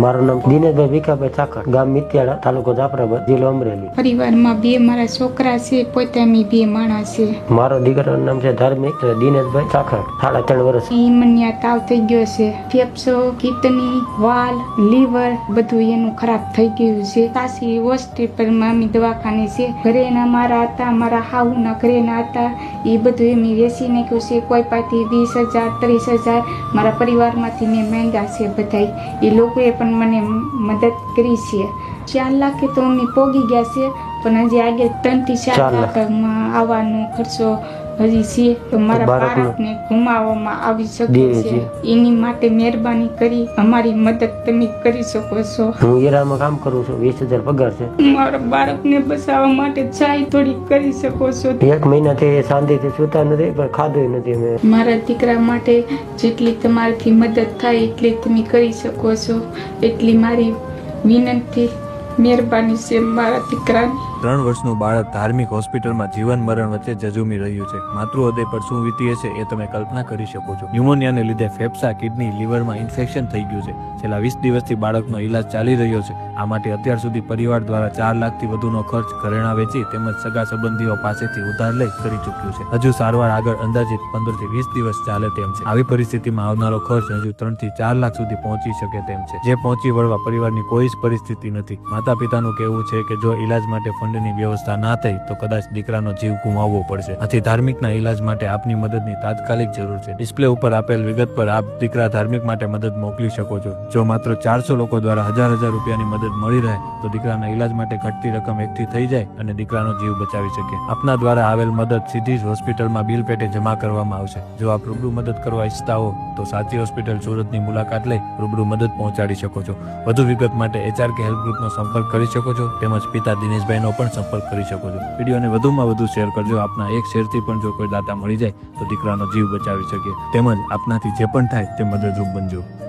મારું નામ દિનેશભાઈ ભીખાભાઈ ઠાકર ગામ મિત્યાળા તાલુકો જાફરાબાદ જિલ્લો અમરેલી. પરિવારમાં બે મારા છોકરા છે પોતે બે માણસ છે. મારો દીકરાનું નામ છે ધાર્મિક દિનેશભાઈ ઠાકર સાડા ત્રણ વર્ષ. ઈ મન્યા તાવ થઈ ગયો છે. ફેફસો કિડની વાલ લીવર બધું એનું ખરાબ થઈ ગયું છે. સાસી હોસ્પિટલમાં અમે દવાખાને છે. ઘરે ના મારા હતા મારા હાઉના ઘરે ના હતા. એ બધું એમ વેસી નાખ્યું છે. કોઈ પાસેથી વીસ હજાર ત્રીસ હજાર મારા પરિવારમાંથી મેં માંગ્યા છે બધાય. એ લોકોએ પણ મને મદદ કરી છે. ચાર લાખે તો અમે પોગી ગયા છે પણ હજી આગળ ત્રણથી ચાર લાખમાં આવવાનો ખર્ચો હજી છે. તો મારા બાળકને ગુમાવવામાં આવી શકે છે. છે. એની માટે મહેરબાની કરી અમારી મદદ તમે કરી શકો છો. હું હીરામાં કામ કરું છું. વીસ હજાર પગાર છે. મારા બાળકને બચાવવા માટે ચાય થોડી કરી શકો છો. એક મહિનાથી શાંતિથી સુતા નથી પણ ખાધું નથી મેં. મારા દીકરા માટે જેટલી તમારાથી મદદ થાય એટલી તમે કરી શકો છો. એટલી મારી વિનંતી મહેરબાની છે મારા દીકરાની. ત્રણ વર્ષનું બાળક ધાર્મિક હોસ્પિટલમાં જીવન મરણ વચ્ચે જજુમી રહ્યું છે. માતૃહૃદય પર શું વીતી હશે એ તમે કલ્પના કરી શકો છો. ન્યુમોનિયાને લીધે ફેફસા, કિડની, લીવરમાં ઇન્ફેક્શન થઈ ગયું છે. છેલ્લા વીસ દિવસથી બાળકનો ઈલાજ ચાલી રહ્યો છે. આ માટે અત્યાર સુધી પરિવાર દ્વારા ચાર લાખથી વધુનો ખર્ચ ઘરેણા વેચી તેમજ સગા સંબંધીઓ પાસેથી ઉધાર લઈ કરી ચૂક્યું છે. હજુ સારવાર આગળ અંદાજિત પંદરથી વીસ દિવસ ચાલે તેમ છે. આવી પરિસ્થિતિમાં આવનારો ખર્ચ હજુ ત્રણથી ચાર લાખ સુધી પહોંચી શકે તેમ છે. જે પહોંચી વળવા પરિવારની કોઈ જ પરિસ્થિતિ નથી. માતા પિતાનું કહેવું છે કે જો ઈલાજ માટે ફંડની વ્યવસ્થા ના થઈ તો કદાચ દીકરાનો જીવ ગુમાવવો પડશે. આથી ધાર્મિકના ઇલાજ માટે આપની મદદની તાત્કાલિક જરૂર છે. ડિસ્પ્લે ઉપર આપેલ વિગત પર આપ દીકરા ધાર્મિક માટે મદદ મોકલી શકો છો. જો માત્ર ચારસો લોકો દ્વારા હજાર હજાર રૂપિયાની મદદ મળી રહે, તો દીકરાના ઈલાજ માટે ઘટતી રકમ એકઠી થઈ જાય અને દીકરાનો જીવ બચાવી શકે. આપના દ્વારા આવેલ મદદ સીધી જ હોસ્પિટલમાં બિલ પેટે જમા કરવામાં આવશે. જો આપ રૂબરૂ મદદ કરવા ઈચ્છતા હો, તો સાચી હોસ્પિટલ સુરતની મુલાકાત લઈ રૂબરૂ મદદ પહોંચાડી શકો છો. વધુ વિગત માટે એચઆર કે હેલ્પ ગ્રુપનો સંપર્ક કરી શકો છો, તેમજ પિતા દિનેશભાઈનો પણ સંપર્ક કરી શકો છો. વિડીયોને વધુમાં વધુ શેર કરજો. આપના એક શેરથી પણ જો કોઈ દાતા મળી જાય, તો દીકરાનો જીવ બચાવી શકે. તેમજ આપનાથી જે પણ થાય, તે મદદરૂપ બનજો.